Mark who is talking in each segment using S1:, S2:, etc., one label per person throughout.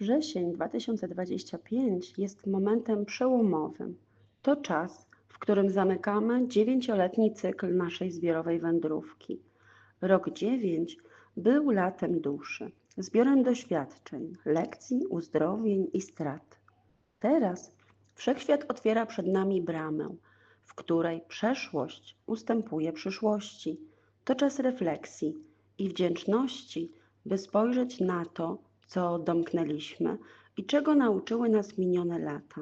S1: Wrzesień 2025 jest momentem przełomowym. To czas, w którym zamykamy dziewięcioletni cykl naszej zbiorowej wędrówki. Rok dziewięć był latem duszy, zbiorem doświadczeń, lekcji, uzdrowień i strat. Teraz wszechświat otwiera przed nami bramę, w której przeszłość ustępuje przyszłości. To czas refleksji i wdzięczności, by spojrzeć na to, co domknęliśmy i czego nauczyły nas minione lata.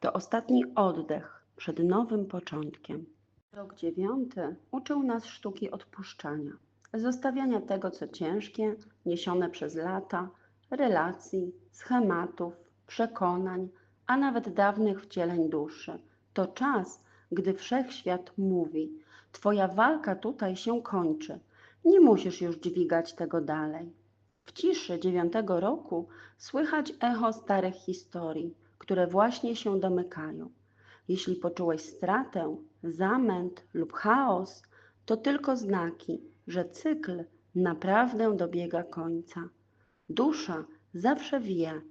S1: To ostatni oddech przed nowym początkiem. Rok dziewiąty uczył nas sztuki odpuszczania, zostawiania tego, co ciężkie, niesione przez lata, relacji, schematów, przekonań, a nawet dawnych wcieleń duszy. To czas, gdy wszechświat mówi: Twoja walka tutaj się kończy. Nie musisz już dźwigać tego dalej. W ciszy dziewiątego roku słychać echo starych historii, które właśnie się domykają. Jeśli poczułeś stratę, zamęt lub chaos, to tylko znaki, że cykl naprawdę dobiega końca. Dusza zawsze wie,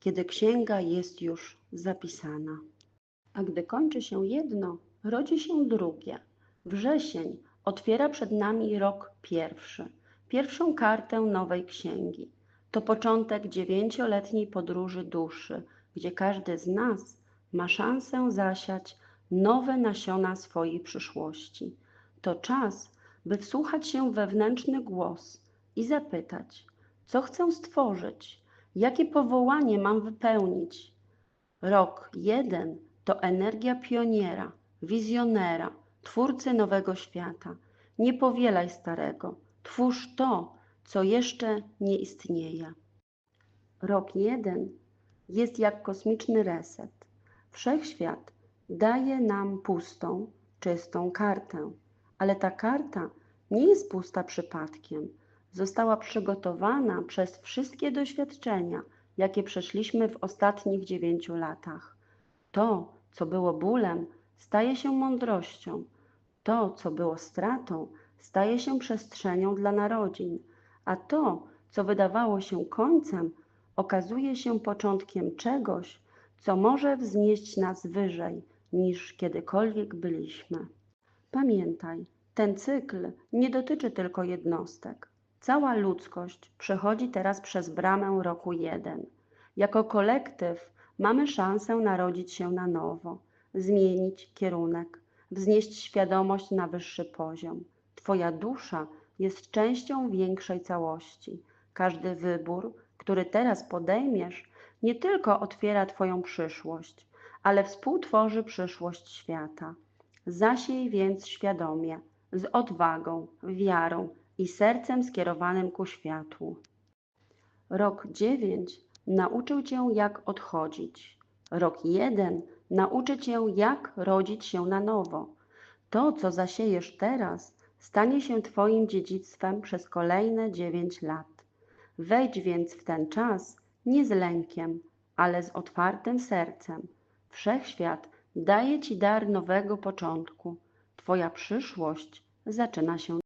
S1: kiedy księga jest już zapisana. A gdy kończy się jedno, rodzi się drugie. Wrzesień otwiera przed nami rok pierwszy, pierwszą kartę nowej księgi. To początek dziewięcioletniej podróży duszy, gdzie każdy z nas ma szansę zasiać nowe nasiona swojej przyszłości. To czas, by wsłuchać się wewnętrzny głos i zapytać, co chcę stworzyć, jakie powołanie mam wypełnić. Rok jeden to energia pioniera, wizjonera, twórcy nowego świata. Nie powielaj starego, twórz to, co jeszcze nie istnieje. Rok jeden jest jak kosmiczny reset. Wszechświat daje nam pustą, czystą kartę, ale ta karta nie jest pusta przypadkiem. Została przygotowana przez wszystkie doświadczenia, jakie przeszliśmy w ostatnich dziewięciu latach. To, co było bólem, staje się mądrością. To, co było stratą, staje się przestrzenią dla narodzin, a to, co wydawało się końcem, okazuje się początkiem czegoś, co może wznieść nas wyżej niż kiedykolwiek byliśmy. Pamiętaj, ten cykl nie dotyczy tylko jednostek. Cała ludzkość przechodzi teraz przez bramę roku jeden. Jako kolektyw mamy szansę narodzić się na nowo, zmienić kierunek, wznieść świadomość na wyższy poziom. Twoja dusza jest częścią większej całości. Każdy wybór, który teraz podejmiesz, nie tylko otwiera Twoją przyszłość, ale współtworzy przyszłość świata. Zasiej więc świadomie, z odwagą, wiarą i sercem skierowanym ku światłu. Rok dziewięć nauczył Cię, jak odchodzić. Rok jeden nauczy Cię, jak rodzić się na nowo. To, co zasiejesz teraz, stanie się Twoim dziedzictwem przez kolejne dziewięć lat. Wejdź więc w ten czas nie z lękiem, ale z otwartym sercem. Wszechświat daje Ci dar nowego początku. Twoja przyszłość zaczyna się